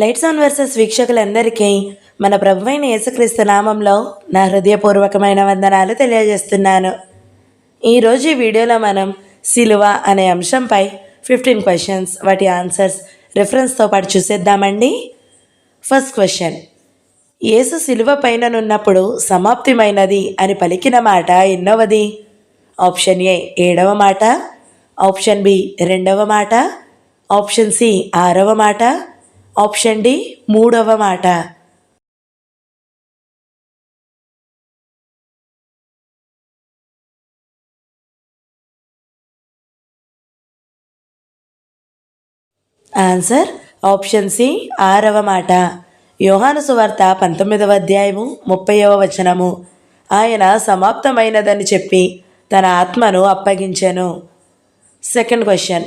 Lights on versus వీక్షకులందరికీ మన ప్రభువైన యేసుక్రీస్తు నామంలో నా హృదయపూర్వకమైన వందనాలు తెలియజేస్తున్నాను. ఈరోజు ఈ వీడియోలో మనం సిలువ అనే అంశంపై ఫిఫ్టీన్ క్వశ్చన్స్ వాటి ఆన్సర్స్ రిఫరెన్స్తో పాటు చూసేద్దామండి. ఫస్ట్ క్వశ్చన్ యేసు సిలువ పైననున్నప్పుడు సమాప్తిమైనది అని పలికిన మాట ఎన్నవది? ఆప్షన్ ఏ ఏడవ మాట ఆప్షన్ బి రెండవ మాట ఆప్షన్ సి ఆరవ మాట ఆప్షన్ డి మూడవ మాట. ఆన్సర్ ఆప్షన్ సి ఆరవ మాట. యోహాను సువార్త పంతొమ్మిదవ అధ్యాయము ముప్పైవ వచనము. ఆయన సమాప్తమైనదని చెప్పి తన ఆత్మను అప్పగించెను. సెకండ్ క్వశ్చన్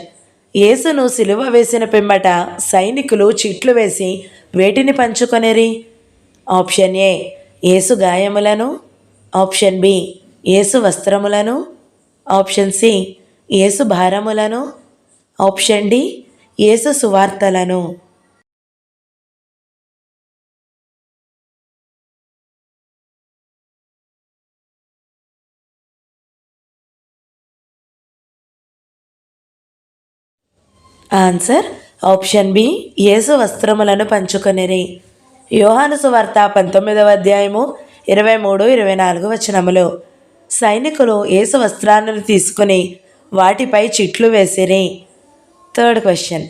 యేసును సిలువ వేసిన పిమ్మట సైనికులు చిట్లు వేసి వేటిని పంచుకొనిరి? ఆప్షన్ ఏ యేసు గాయములను. ఆప్షన్ బి యేసు వస్త్రములను. ఆప్షన్ సి యేసు భారములను. ఆప్షన్ డి యేసు సువార్తలను. ఆన్సర్ ఆప్షన్ బి యేసు వస్త్రములను పంచుకొనిరి. యోహాను సువార్త పంతొమ్మిదవ అధ్యాయము ఇరవై మూడు ఇరవై నాలుగు వచనములు. సైనికులు యేసు వస్త్రాలను తీసుకుని వాటిపై చిట్లు వేసిరి. Third question.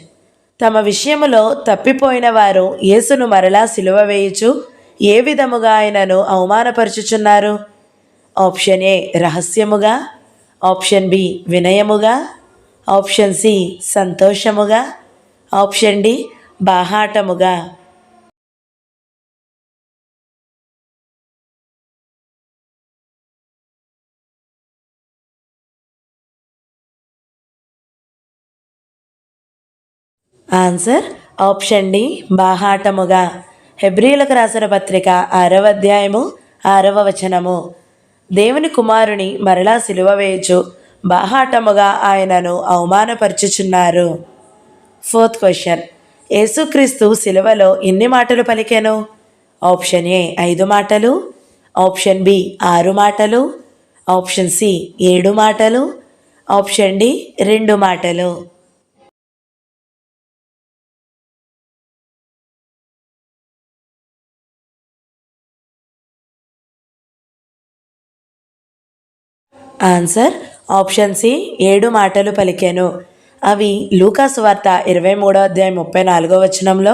తమ విషయములో తప్పిపోయిన వారు యేసును మరలా సిలువ వేయుచు ఏ విధముగా ఆయనను అవమానపరుచుచున్నారు? ఆప్షన్ ఏ రహస్యముగా. ఆప్షన్ బి వినయముగా. ఆప్షన్ సి సంతోషముగా ఆప్షన్ డి బాహాటముగా. ఆన్సర్ ఆప్షన్ డి బాహాటముగా. హెబ్రిలకు రాసిన పత్రిక ఆరవ అధ్యాయము ఆరవ వచనము. దేవుని కుమారుని మరలా సిలువ వేయచు బాహాటముగా ఆయనను అవమానపరుచుచున్నారు. Fourth question. యేసుక్రీస్తు సిలువలో ఎన్ని మాటలు పలికెను? ఆప్షన్ ఏ ఐదు మాటలు ఆప్షన్ బి ఆరు మాటలు ఆప్షన్ సి ఏడు మాటలు ఆప్షన్ డి రెండు మాటలు. ఆన్సర్ ఆప్షన్ సి ఏడు మాటలు పలికాను. అవి లూకాసు వార్త ఇరవై మూడో అధ్యాయం ముప్పై నాలుగో వచనంలో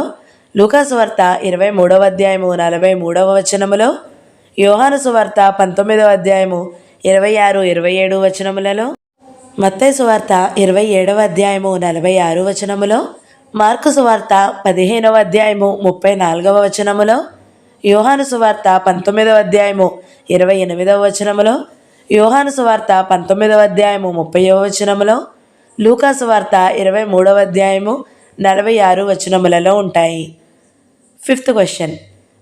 లూకాసు వార్త ఇరవై మూడవ అధ్యాయము నలభై మూడవ వచనములో యోహాను సువార్త పంతొమ్మిదవ అధ్యాయము ఇరవై ఆరు ఇరవై ఏడు వచనములలో మత్తయి సువార్త ఇరవై ఏడవ అధ్యాయము నలభై ఆరు వచనములో మార్కు సువార్త పదిహేనవ అధ్యాయము ముప్పై నాలుగవ వచనములో యోహాను సువార్త పంతొమ్మిదవ అధ్యాయము ఇరవై ఎనిమిదవ వచనములో యోహాను సువార్త పంతొమ్మిదవ అధ్యాయము ముప్పైవ వచనములో లూకాసు వార్త ఇరవై మూడవ అధ్యాయము నలభై ఆరు వచనములలో ఉంటాయి. Fifth question.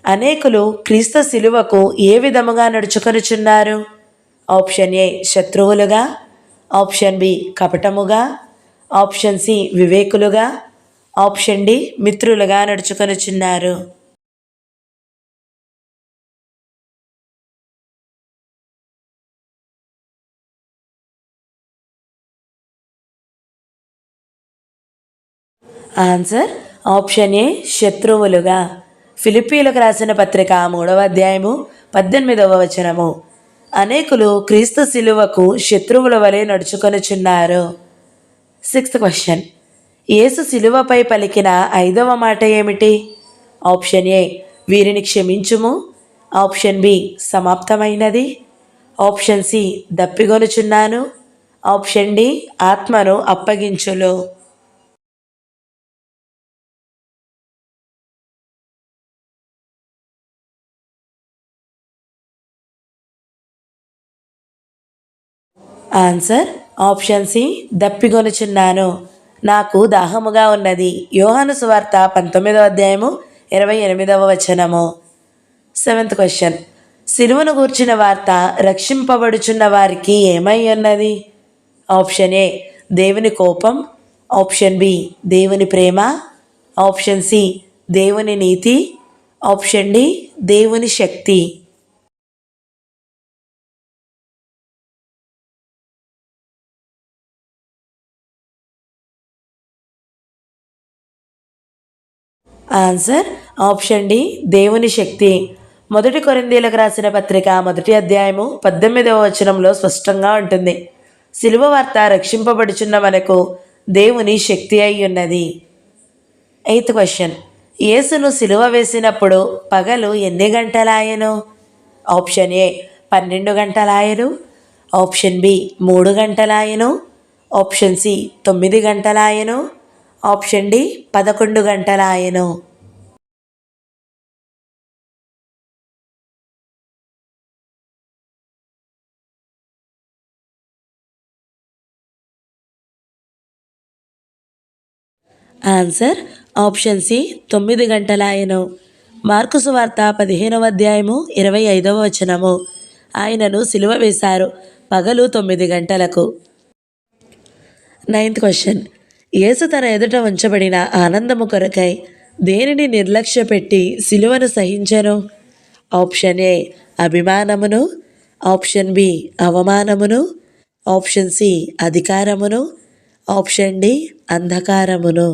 అనేకులు క్రీస్తు శిలువకు ఏ విధముగా నడుచుకొనుచున్నారు? ఆప్షన్ ఏ శత్రువులుగా. ఆప్షన్ బి కపటముగా. ఆప్షన్ సి వివేకులుగా. ఆప్షన్ డి మిత్రులుగా నడుచుకొనుచున్నారు. ఆన్సర్ ఆప్షన్ ఏ శత్రువులుగా. ఫిలిప్పీలకు రాసిన పత్రిక మూడవ అధ్యాయము పద్దెనిమిదవ వచనము. అనేకులు క్రీస్తు శిలువకు శత్రువుల వలె నడుచుకొనుచున్నారు. సిక్స్త్ క్వశ్చన్ యేసు శిలువపై పలికిన ఐదవ మాట ఏమిటి? ఆప్షన్ ఏ వీరిని క్షమించుము. ఆప్షన్ బి సమాప్తమైనది. ఆప్షన్ సి దప్పిగొనుచున్నాను ఆప్షన్ డి ఆత్మను అప్పగించులు. ఆన్సర్ ఆప్షన్ సి దప్పికొనుచున్నాను. నాకు దాహముగా ఉన్నది. యోహాను సువార్త పంతొమ్మిదవ అధ్యాయము ఇరవై ఎనిమిదవ వచనము. సెవెంత్ క్వశ్చన్ సిలువను గూర్చిన వార్త రక్షింపబడుచున్న వారికి ఏమై ఉన్నది? ఆప్షన్ ఏ దేవుని కోపం. ఆప్షన్ బి దేవుని ప్రేమ. ఆప్షన్ సి దేవుని నీతి. ఆప్షన్ డి దేవుని శక్తి. ఆన్సర్ ఆప్షన్ డి దేవుని శక్తి. మొదటి కొరిందీలకు రాసిన పత్రిక మొదటి అధ్యాయము పద్దెనిమిదవ వచనంలో స్పష్టంగా ఉంటుంది. సిలువ వార్త రక్షింపబడుచున్న మనకు దేవుని శక్తి అయి ఉన్నది. ఎయిత్ క్వశ్చన్ యేసును సిలువ వేసినప్పుడు పగలు ఎన్ని గంటలాయను? ఆప్షన్ ఏ పన్నెండు గంటలాయను. ఆప్షన్ బి మూడు గంటలాయను. ఆప్షన్ సి తొమ్మిది గంటలాయను. ఆప్షన్ డి పదకొండు గంటలాయను ఆన్సర్ ఆప్షన్ సి తొమ్మిది గంటలాయను మార్కు సువార్త పదిహేనవ అధ్యాయము ఇరవై ఐదవ వచనము. ఆయనను సిలువ వేశారు పగలు తొమ్మిది గంటలకు. నైన్త్ క్వశ్చన్ యేసు తన ఎదుట ఉంచబడిన ఆనందము కొరకై దేనిని నిర్లక్ష్య పెట్టి సిలువను సహించను? ఆప్షన్ ఏ అభిమానమును. ఆప్షన్ బి అవమానమును. ఆప్షన్ సి అధికారమును. ఆప్షన్ డి అంధకారమును.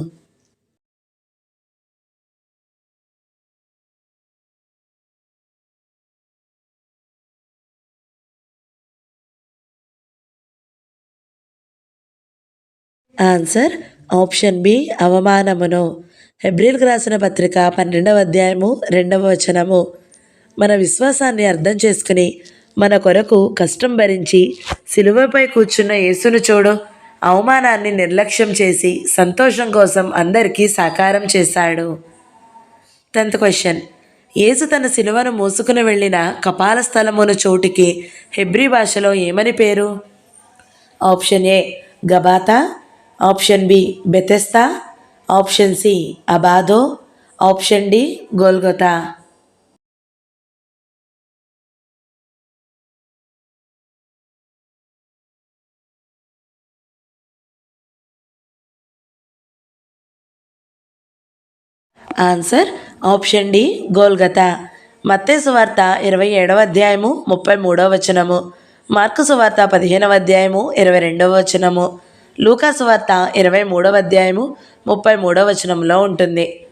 ఆన్సర్ ఆప్షన్ బి అవమానమును. హెబ్రిల్కి రాసిన పత్రిక పన్నెండవ అధ్యాయము రెండవ వచనము. మన విశ్వాసాన్ని అర్థం చేసుకుని మన కొరకు కష్టం భరించి సిలువపై కూర్చున్న యేసును చూడు. అవమానాన్ని నిర్లక్ష్యం చేసి సంతోషం కోసం అందరికీ సాకారం చేశాడు. Tenth question. యేసు తన సిలువను మోసుకుని వెళ్ళిన కపాల స్థలమును చోటికి హెబ్రీ భాషలో ఏమని పేరు? Option A Gabbatha option B Bethesda option C అబాదో option D Golgotha. Answer option D Golgotha. మత్తేసు వార్త ఇరవై ఏడవ అధ్యాయము ముప్పై మూడవ వచనము. మార్కు సువార్త పదిహేనవ అధ్యాయము ఇరవై రెండవ వచనము. లూకాసు వార్త ఇరవై మూడవ అధ్యాయము ముప్పై మూడవ వచనంలో ఉంటుంది.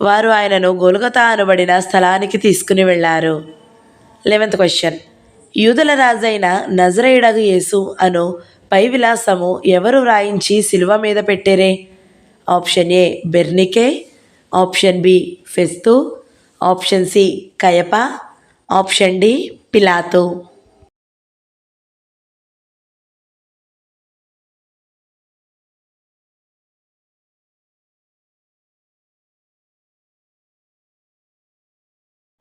వారు ఆయనను గోల్గతా అనబడిన స్థలానికి తీసుకుని వెళ్ళారు. Eleventh question. యూదుల రాజైన నజరేయుడగు యేసు అను పై విలాసము ఎవరు వ్రాయించి సిలువ మీద పెట్టేరే? Option A బెర్నికే option B ఫెస్తు option C కయప option D పిలాతు.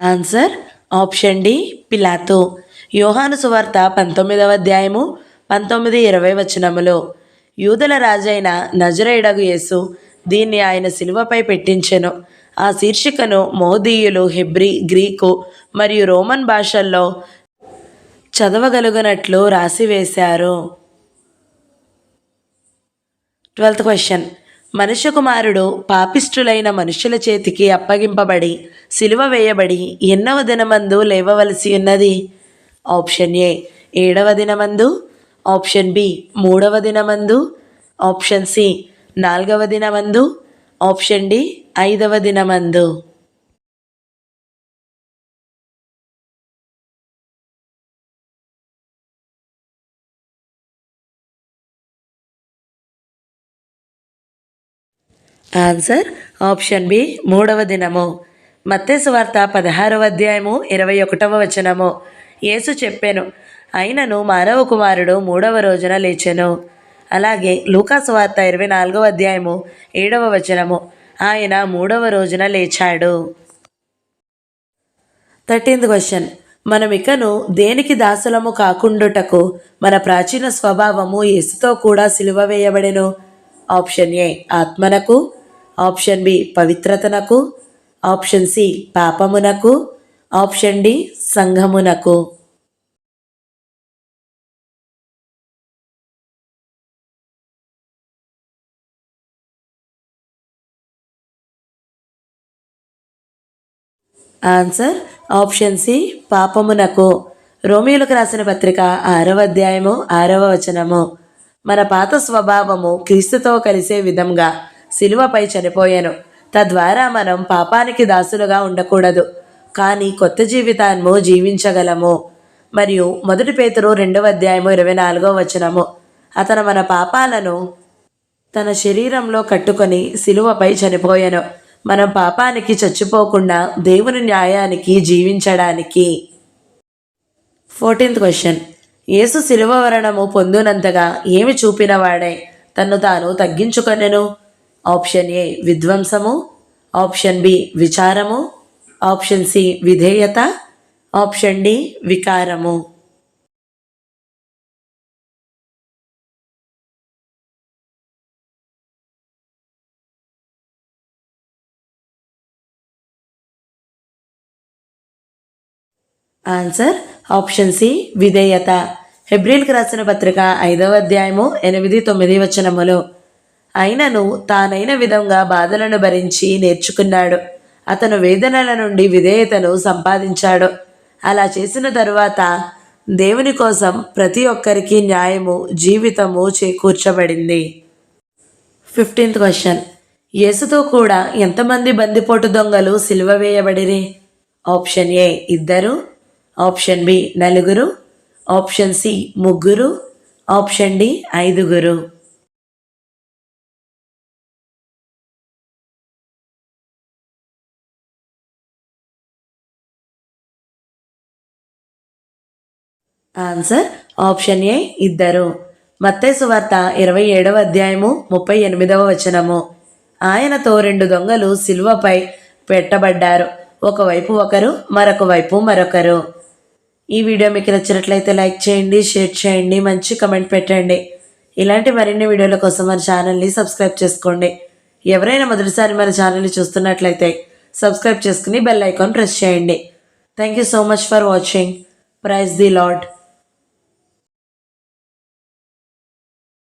ఆన్సర్ ఆప్షన్ డి పిలాతు యోహాను సువార్త పంతొమ్మిదవ అధ్యాయము పంతొమ్మిది ఇరవై వచనములో. యూదుల రాజైన నజరేడగు యేసు దీన్ని ఆయన శిలువపై పెట్టించెను. ఆ శీర్షికను మోదీయులు హెబ్రి గ్రీకు మరియు రోమన్ భాషల్లో చదవగలుగునట్లు రాసివేశారు. ట్వెల్త్ క్వశ్చన్ మనుష్య కుమారుడు పాపిష్ఠులైన మనుషుల చేతికి అప్పగింపబడి సిలువ వేయబడి ఎన్నవ దినమందు లేవవలసి ఉన్నది? ఆప్షన్ ఏ ఏడవ దినమందు. ఆప్షన్ బి మూడవ దినమందు. ఆప్షన్ సి నాలుగవ దినమందు. ఆప్షన్ డి ఐదవ దినమందు. ఆన్సర్ ఆప్షన్ బి మూడవ దినము. మత్తేసు వార్త పదహారవ అధ్యాయము ఇరవై ఒకటవ వచనము. యేసు చెప్పాను అయినను మానవ కుమారుడు మూడవ రోజున లేచెను. అలాగే లూకాసు వార్త ఇరవై నాలుగవ అధ్యాయము ఏడవ వచనము ఆయన మూడవ రోజున లేచాడు. థర్టీన్త్ క్వశ్చన్ మనం ఇకను దేనికి దాసులము కాకుండుటకు మన ప్రాచీన స్వభావము యేసుతో కూడా సిలువ వేయబడెను? ఆప్షన్ ఏ ఆత్మనకు. ఆప్షన్ బి పవిత్రతనకు ఆప్షన్ సి పాపమునకు ఆప్షన్ డి సంఘమునకు. ఆన్సర్ ఆప్షన్ సి పాపమునకు. రోమియోలకు రాసిన పత్రిక ఆరవ అధ్యాయము ఆరవ వచనము. మన పాత స్వభావము క్రీస్తుతో కలిసే విధంగా శిలువపై చనిపోయాను. తద్వారా మనం పాపానికి దాసులుగా ఉండకూడదు. కానీ కొత్త జీవితాన్ని జీవించగలము. మరియు మొదటి పేతురు రెండవ అధ్యాయము ఇరవై నాలుగో వచనము. అతను మన పాపాలను తన శరీరంలో కట్టుకొని శిలువపై చనిపోయాను. మనం పాపానికి చచ్చిపోకుండా దేవుని న్యాయానికి జీవించడానికి. Fourteenth question. యేసు శిలువ వరణము పొందునంతగా ఏమి చూపినవాడే తన్ను తాను తగ్గించుకొనెను. ఆప్షన్ ఏ విధ్వంసము ఆప్షన్ బి విచారము ఆప్షన్ సి విధేయత ఆప్షన్ డి వికారము. ఆన్సర్ ఆప్షన్ సి విధేయత. హెబ్రిల్కి రాసిన పత్రిక ఐదవ అధ్యాయము ఎనిమిది తొమ్మిది వచనములు. అయినను తానైన విధంగా బాధలను భరించి నేర్చుకున్నాడు. అతను వేదనల నుండి విధేయతను సంపాదించాడు. అలా చేసిన తరువాత దేవుని కోసం ప్రతి ఒక్కరికి న్యాయము జీవితము చేకూర్చబడింది. Fifteenth question. యేసుతో కూడా ఎంతమంది బందిపోటు దొంగలు సిలువ వేయబడిరి? ఆప్షన్ ఏ ఇద్దరు ఆప్షన్ బి నలుగురు ఆప్షన్ సి ముగ్గురు ఆప్షన్ డి ఐదుగురు. ఆన్సర్ ఆప్షన్ ఏ ఇద్దరు. మత్తేసు వార్త ఇరవై ఏడవ అధ్యాయము ముప్పై ఎనిమిదవ వచనము. ఆయనతో రెండు దొంగలు సిలువపై పెట్టబడ్డారు. ఒకవైపు ఒకరు మరొక వైపు మరొకరు. ఈ వీడియో మీకు నచ్చినట్లయితే లైక్ చేయండి షేర్ చేయండి మంచి కమెంట్ పెట్టండి. ఇలాంటి మరిన్ని వీడియోల కోసం మన ఛానల్ని సబ్స్క్రైబ్ చేసుకోండి. ఎవరైనా మొదటిసారి మన ఛానల్ని చూస్తున్నట్లయితే సబ్స్క్రైబ్ చేసుకుని బెల్ ఐకాన్ ప్రెస్ చేయండి. Thank you so much for watching praise the Lord